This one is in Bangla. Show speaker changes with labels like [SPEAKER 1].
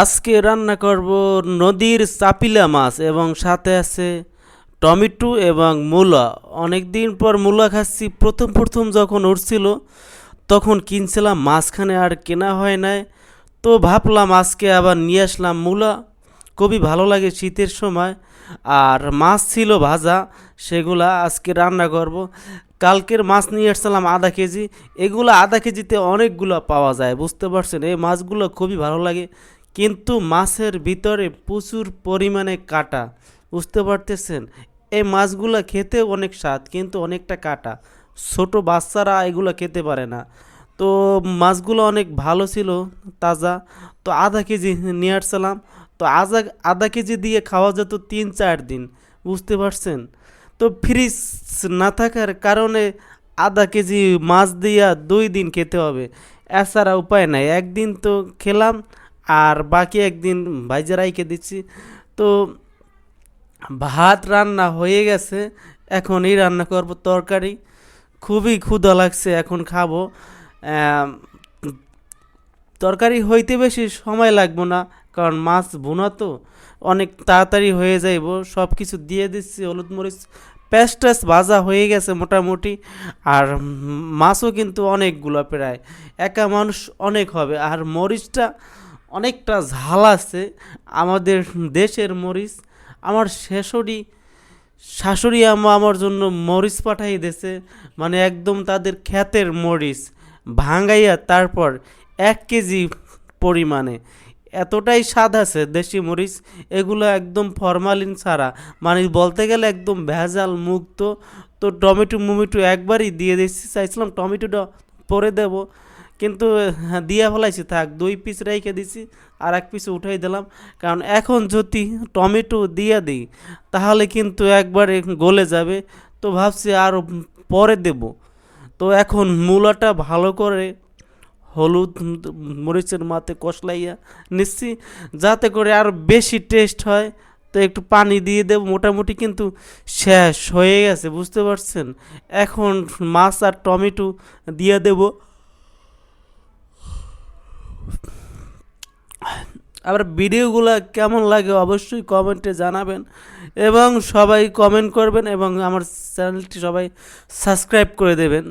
[SPEAKER 1] আজকে রান্না করব নদীর চাপিলা মাছ এবং সাথে আছে টমেটো এবং মূলা। অনেক দিন পর মূলা খাচ্ছি, প্রথম প্রথম যখন উঠছিল তখন কিনছিলাম, মাঝখানে আর কেনা হয় নাই। তো ভাবলাম আজকে আবার নিয়ে আসলাম মূলা। খুবই ভালো লাগে শীতের সময়। আর মাছ ছিল ভাজা, সেগুলা আজকে রান্না করব। কালকের মাছ নিয়ে আসছিলাম আধা কেজি। এগুলো আধা কেজিতে অনেকগুলো পাওয়া যায়, বুঝতে পারছেন? এই মাছগুলো খুবই ভালো লাগে। কিন্তু মাছের ভিতরে প্রচুর পরিমাণে কাটা। বুঝতে পারতেছেন? এই মাছগুলো খেতে অনেক স্বাদ, কিন্তু অনেকটা কাটা। ছোট বাচ্চারা এগুলো খেতে পারে না। তো মাছগুলো অনেক ভালো ছিল, তাজা। তো আধা কেজি নিয়ে আসছিলাম তো আধা আধা কেজি দিয়ে খাওয়া যেত তিন চার দিন। বুঝতে পারছেন? তো ফ্রিজ না থাকার কারণে আধা কেজি মাছ দিয়া দুই দিন খেতে হবে। এছাড়া উপায় নাই। একদিন তো খেলাম আর বাকি একদিন ভাইজা রাইখে দিচ্ছি। তো ভাত রান্না হয়ে গেছে, এখন এই রান্না করব তরকারি। খুবই ক্ষুধা লাগছে এখন খাব। তরকারি হইতে বেশি সময় লাগবো না, কারণ মাছ বোনা তো। অনেক তাড়াতাড়ি হয়ে যাইব সব কিছু দিয়ে দিচ্ছি, হলুদ মরিচ পেঁয়াজ টেস ভাজা হয়ে গেছে মোটামুটি। আর মাছও কিন্তু অনেকগুলো প্রায়, একা মানুষ অনেক হবে। আর মরিচটা অনেকটা ঝাল আছে। আমাদের দেশের মরিচ, আমার শেষরই শাশুড়ি আমা আমার জন্য মরিচ পাঠাই দিয়েছে। মানে একদম তাদের খ্যাতের মরিচ ভাঙাইয়া তারপর এক কেজি পরিমাণে। এতটাই স্বাদ আছে দেশি মরিচ, এগুলো একদম ফরমালিন ছাড়া। মানে বলতে গেলে একদম ভেজাল মুক্ত। তো টমেটো, মুমিটো একবারই দিয়ে দিচ্ছি চাইছিলাম টমেটোটা পরে দেব। কিন্তু হ্যাঁ, দিয়ে ফেলাইছি থাক দুই পিস রেখে দিছি আর এক পিস উঠাই দিলাম। কারণ এখন যদি টমেটো দিয়ে দিই তাহলে কিন্তু একবারে গলে যাবে। তো ভাবছি আরও পরে দেব। তো এখন মূলাটা ভালো করে হলুদ মরিচের মাতে কষলাইয়া নিচ্ছি যাতে করে আরও বেশি টেস্ট হয়। তো একটু পানি দিয়ে দেব মোটামুটি কিন্তু শেষ হয়ে গেছে বুঝতে পারছেন? এখন মাছ আর টমেটো দিয়ে দেব। আবার ভিডিওগুলো কেমন লাগে অবশ্যই কমেন্টে জানাবেন এবং সবাই কমেন্ট করবেন এবং আমার চ্যানেলটি সবাই সাবস্ক্রাইব করে দেবেন।